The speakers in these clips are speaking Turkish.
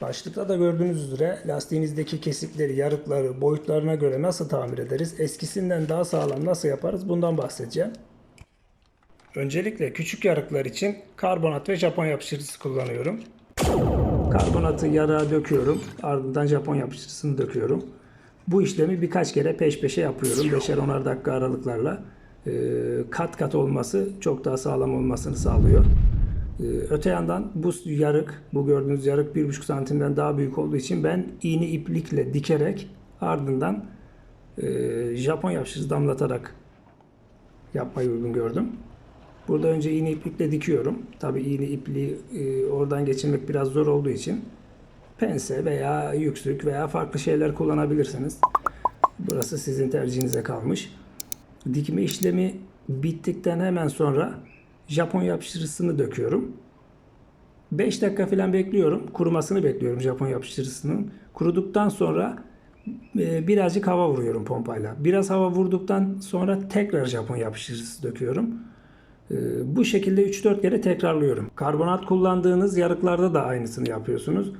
Başlıkta da gördüğünüz üzere lastiğinizdeki kesikleri, yarıkları, boyutlarına göre nasıl tamir ederiz? Eskisinden daha sağlam nasıl yaparız? Bundan bahsedeceğim. Öncelikle küçük yarıklar için karbonat ve Japon yapıştırıcısı kullanıyorum. Karbonatı yarığa döküyorum. Ardından Japon yapıştırıcısını döküyorum. Bu işlemi birkaç kere peş peşe yapıyorum. Beşer onar dakika aralıklarla. Ee, kat kat olması çok daha sağlam olmasını sağlıyor. Ee, Öte yandan bu yarık, bu gördüğünüz yarık 1,5 santimden daha büyük olduğu için ben iğne iplikle dikerek ardından e, Japon yapıştırıcı damlatarak yapmayı uygun gördüm. Burada önce iğne iplikle dikiyorum. Tabi iğne ipliği e, oradan geçirmek biraz zor olduğu için pense veya yüksük veya farklı şeyler kullanabilirsiniz. Burası sizin tercihinize kalmış. Dikme işlemi bittikten hemen sonra Japon yapıştırıcısını döküyorum. 5 dakika falan bekliyorum. Kurumasını bekliyorum Japon yapıştırıcısının. Kuruduktan sonra e, birazcık hava vuruyorum pompayla. Biraz hava vurduktan sonra tekrar Japon yapıştırıcısı döküyorum. E, Bu şekilde 3-4 kere tekrarlıyorum. Karbonat kullandığınız yarıklarda da aynısını yapıyorsunuz.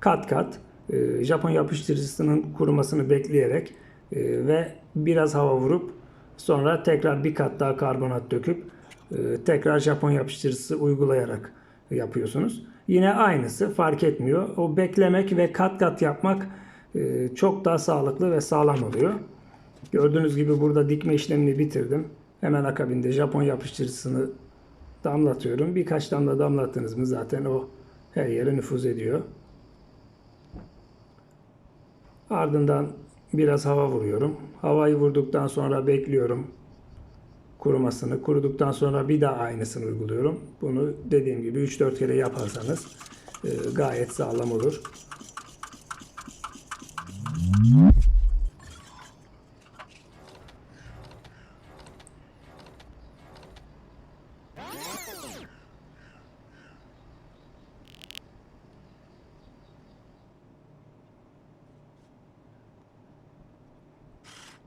Kat kat e, Japon yapıştırıcısının kurumasını bekleyerek ve biraz hava vurup sonra tekrar bir kat daha karbonat döküp tekrar Japon yapıştırıcısı uygulayarak yapıyorsunuz. Yine aynısı fark etmiyor. O beklemek ve kat kat yapmak e, çok daha sağlıklı ve sağlam oluyor. Gördüğünüz gibi burada dikme işlemini bitirdim. Hemen akabinde Japon yapıştırıcısını damlatıyorum. Birkaç damla damlattınız mı zaten o her yere nüfuz ediyor. Ardından biraz hava vuruyorum. Havayı vurduktan sonra bekliyorum kurumasını. Kuruduktan sonra bir daha aynısını uyguluyorum. Bunu dediğim gibi 3-4 kere yaparsanız e, gayet sağlam olur.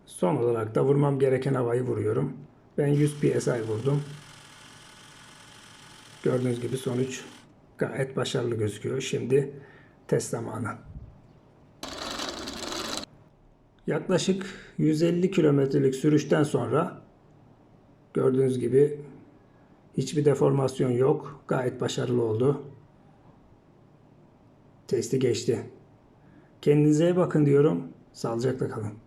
Son olarak da vurmam gereken havayı vuruyorum. Ben 100 psi vurdum. Gördüğünüz gibi sonuç gayet başarılı gözüküyor. Şimdi test zamanı. Yaklaşık 150 kilometrelik sürüşten sonra gördüğünüz gibi hiçbir deformasyon yok. Gayet başarılı oldu. Testi geçti. Kendinize bakın diyorum. Sağlıcakla kalın.